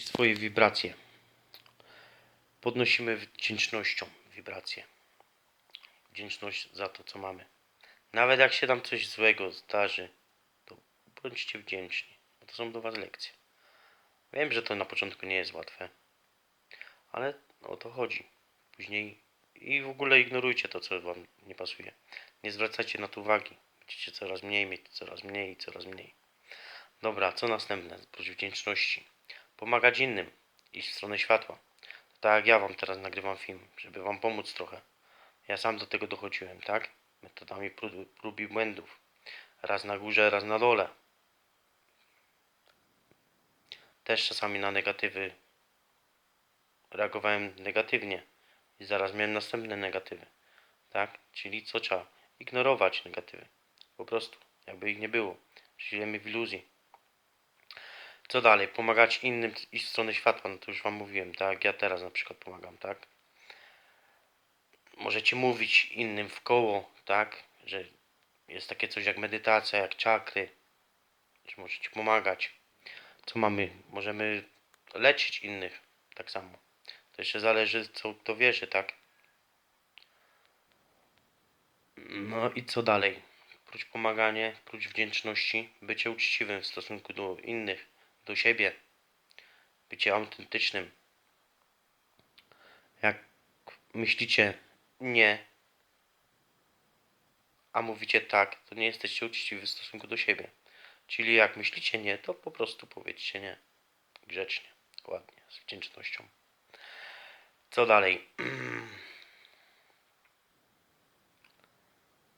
swoje wibracje. Podnosimy wdzięcznością wibracje. Wdzięczność za to, co mamy. Nawet jak się nam coś złego zdarzy, to bądźcie wdzięczni. To są do Was lekcje. Wiem, że to na początku nie jest łatwe, ale o to chodzi. Później i w ogóle ignorujcie to, co Wam nie pasuje. Nie zwracajcie na to uwagi. Będziecie coraz mniej mieć, coraz mniej coraz mniej. Dobra, co następne? Oprócz wdzięczności. Pomagać innym. Iść w stronę światła. Tak jak ja wam teraz nagrywam film, żeby wam pomóc trochę. Ja sam do tego dochodziłem, tak? Metodami prób, prób i błędów. Raz na górze, raz na dole. Też czasami na negatywy reagowałem negatywnie. I zaraz miałem następne negatywy. Tak? Czyli co trzeba? Ignorować negatywy. Po prostu. Jakby ich nie było. Żyjemy w iluzji. Co dalej? Pomagać innym iść w stronę światła, no to już wam mówiłem, tak? Ja teraz na przykład pomagam, tak? Możecie mówić innym w koło, tak? Że jest takie coś jak medytacja, jak czakry. Że możecie pomagać. Co mamy? Możemy leczyć innych, tak samo. To jeszcze zależy, co kto wierzy, tak? No i co dalej? Prócz pomagania, prócz wdzięczności, bycie uczciwym w stosunku do innych, do siebie, bycie autentycznym. Jak myślicie nie, a mówicie tak, to nie jesteście uczciwi w stosunku do siebie. Czyli jak myślicie nie, to po prostu powiedzcie nie. Grzecznie, ładnie, z wdzięcznością. Co dalej?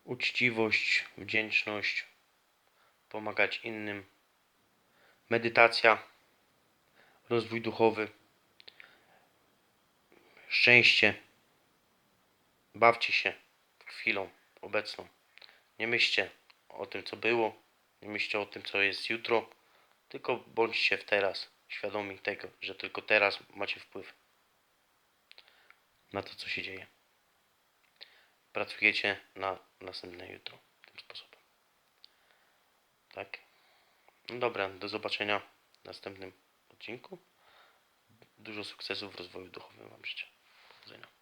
Uczciwość, wdzięczność, pomagać innym, medytacja, rozwój duchowy, szczęście. Bawcie się chwilą obecną. Nie myślcie o tym, co było, nie myślcie o tym, co jest jutro, tylko bądźcie w teraz, świadomi tego, że tylko teraz macie wpływ na to, co się dzieje. Pracujecie na następne jutro tym sposobem. Tak? Dobra, do zobaczenia w następnym odcinku. Dużo sukcesów w rozwoju duchowym Wam życzę. Powodzenia.